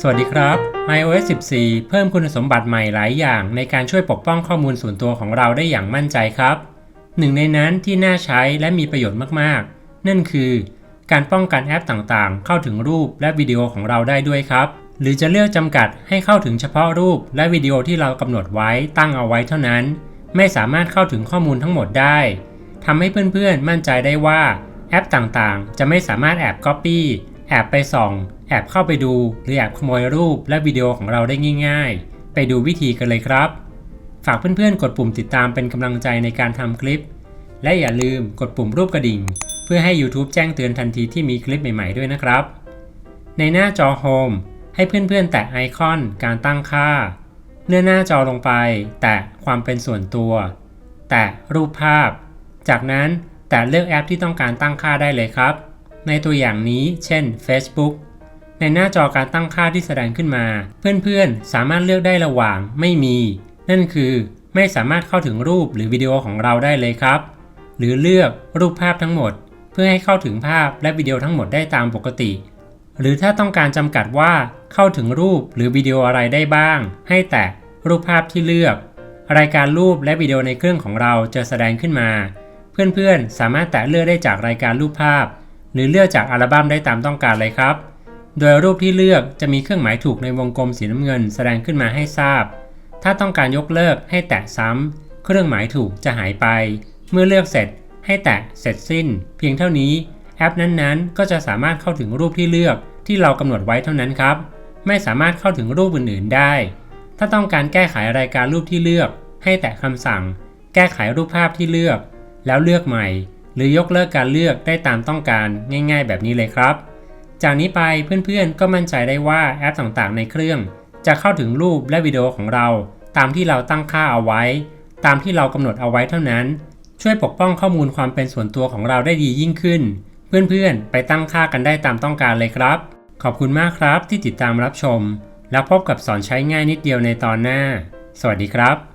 สวัสดีครับ iOS 14 เพิ่มคุณสมบัติใหม่หลายอย่าง ในการช่วยปกป้องข้อมูลส่วนตัวของเราได้อย่างมั่นใจครับ หนึ่งในนั้นที่น่าใช้และมีประโยชน์มากๆ นั่นคือ การป้องกันแอปต่างๆ เข้าถึงรูปและวิดีโอของเราได้ด้วยครับ หรือจะเลือกจำกัดให้เข้าถึงเฉพาะรูปและวิดีโอที่เรากำหนดไว้ตั้งเอาไว้เท่านั้น ไม่สามารถเข้าถึงข้อมูลทั้งหมดได้ทำให้เพื่อนๆมั่นใจได้ว่าแอปต่างๆ จะไม่สามารถแอบ Copy แอบไปส่อง แอบเข้าไปดู หรือแอบขโมยรูปและวิดีโอของเราได้ง่าย ๆ ไปดูวิธีกันเลยครับ ฝากเพื่อนๆ กดปุ่มติดตามเป็นกำลังใจในการทำคลิป และอย่าลืมกดปุ่มรูปกระดิ่ง เพื่อให้ YouTube แจ้งเตือนทันทีที่มีคลิปใหม่ๆด้วยนะครับ ในหน้าจอ Home ให้เพื่อนๆ แตะไอคอนการตั้งค่า เลื่อนหน้าจอลงไป แตะความเป็นส่วนตัว แตะรูปภาพ จากนั้นแตะเลือกแอปที่ต้องการตั้งค่าได้เลยครับ ในตัวอย่างนี้ เช่น Facebook ในหน้าจอการตั้งค่าที่แสดงขึ้นมา เพื่อนๆ สามารถเลือกได้ระหว่างไม่มี นั่นคือไม่สามารถเข้าถึงรูปหรือวิดีโอของเราได้เลยครับ หรือเลือกรูปภาพทั้งหมด เพื่อให้เข้าถึงภาพและวิดีโอทั้งหมดได้ตามปกติ หรือถ้าต้องการจำกัดว่าเข้าถึงรูปหรือวิดีโออะไรได้บ้าง ให้แตะรูปภาพที่เลือก รายการรูปและวิดีโอในเครื่องของเราจะแสดงขึ้นมา เพื่อนๆ สามารถแตะเลือกได้จากรายการรูปภาพ หรือเลือกจากอัลบั้มได้ตามต้องการเลยครับ โดยรูปที่เลือกจะมีเครื่องหมายถูกในวงกลมสีน้ำเงินแสดงขึ้นมาให้ทราบ ถ้าต้องการยกเลิกให้แตะซ้ำ เครื่องหมายถูกจะหายไป เมื่อเลือกเสร็จให้แตะเสร็จสิ้น เพียงเท่านี้แอปนั้นๆ ก็จะสามารถเข้าถึงรูปที่เลือกที่เรากำหนดไว้เท่านั้นครับ ไม่สามารถเข้าถึงรูปอื่นๆได้ ถ้าต้องการแก้ไขรายการรูปที่เลือก ให้แตะคำสั่ง แก้ไขรูปภาพที่เลือก แล้วเลือกใหม่ หรือยกเลิกการเลือกได้ตามต้องการง่าย ๆ แบบนี้เลยครับ จากนี้ไปเพื่อนๆก็มั่นใจได้ว่าแอปต่างๆ ในเครื่อง จะเข้าถึงรูปและวิดีโอของเรา ตามที่เราตั้งค่าเอาไว้ ตามที่เรากำหนดเอาไว้เท่านั้น ช่วยปกป้องข้อมูลความเป็นส่วนตัวของเราได้ดียิ่งขึ้น เพื่อนๆ ไปตั้งค่ากันได้ตามต้องการเลยครับ ขอบคุณมากครับที่ติดตามรับชม แล้วพบกับสอนใช้ง่ายนิดเดียวในตอนหน้า สวัสดีครับ